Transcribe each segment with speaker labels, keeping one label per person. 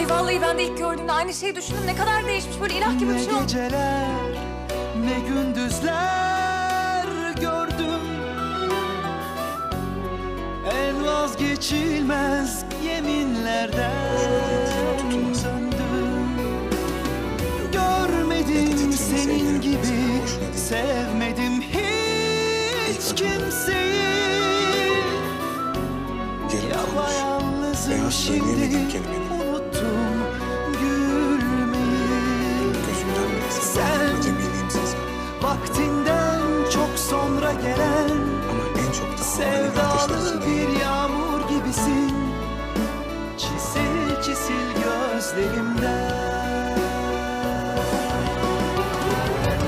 Speaker 1: Ay vallahi ben de ilk gördüğümde aynı şeyi düşündüm. Ne kadar değişmiş böyle ilah gibi bir
Speaker 2: Ne
Speaker 1: şey olmuş.
Speaker 2: geceler ne gündüzler gördüm En vazgeçilmez yeminlerden Görmedim senin gibi sevmedim hiç kimseyi
Speaker 3: Yarım kalmış.
Speaker 2: Yapayalnızım
Speaker 3: Beyaz
Speaker 2: şimdi
Speaker 3: söyleyemedim kelimeyi.
Speaker 2: Gelen
Speaker 3: Ama en çok da
Speaker 2: Sevdalı bir yağmur gibisin. Çisil çisil gözlerimden.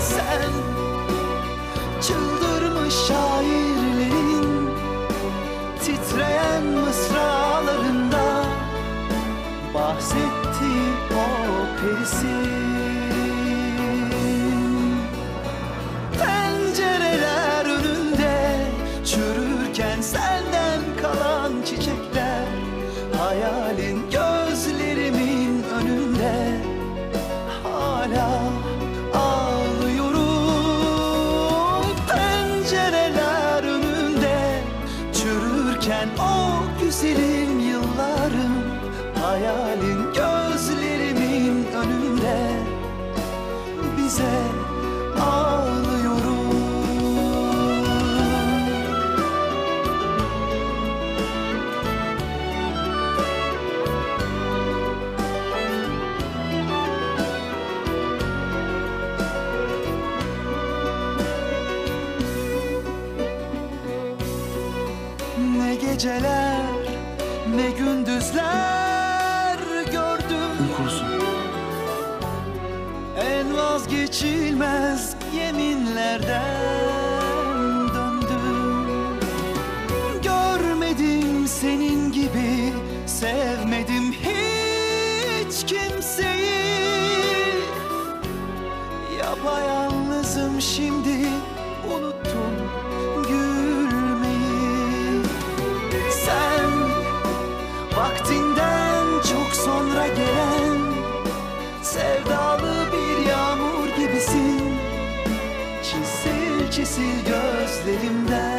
Speaker 2: Sen çıldırmış şairlerin Titreyen mısralarında Bahsetti o perisin çürürken o güzelim yıllarım Hayalin gözlerimin önünde bize Ne geceler ne gündüzler gördüm.
Speaker 4: Uykusun.
Speaker 2: En vazgeçilmez yeminlerden döndüm. Görmedim senin gibi sevmedim hiç kimseyi. Yapayalnızım şimdi unuttum vaktinden çok sonra gelen Sevdalı bir yağmur gibisin. Çisil çisil gözlerimden.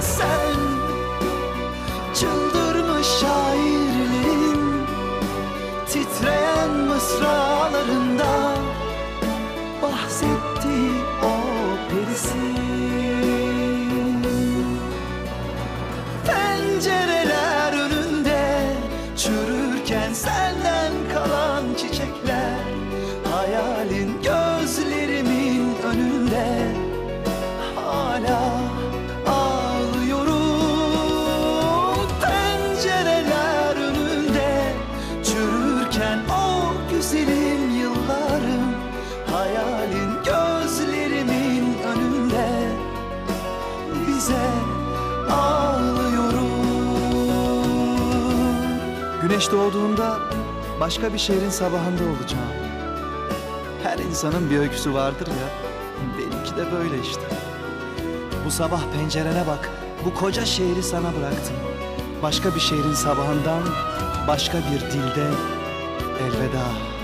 Speaker 2: Sen çıldırmış şairlerin Titreyen mısralarında Bahsetti çiçekler Hayalin gözlerimin önünde. Hala ağlıyorum Pencereler önünde. Çürürken o güzelim yıllarım Hayalin gözlerimin önünde. Bize ağlıyorum.
Speaker 4: Güneş doğduğunda başka bir şehrin sabahında olacağım. Her insanın bir öyküsü vardır ya. Benimki de böyle işte. Bu sabah pencerene bak. Bu koca şehri sana bıraktım. Başka bir şehrin sabahından, başka bir dilde elveda.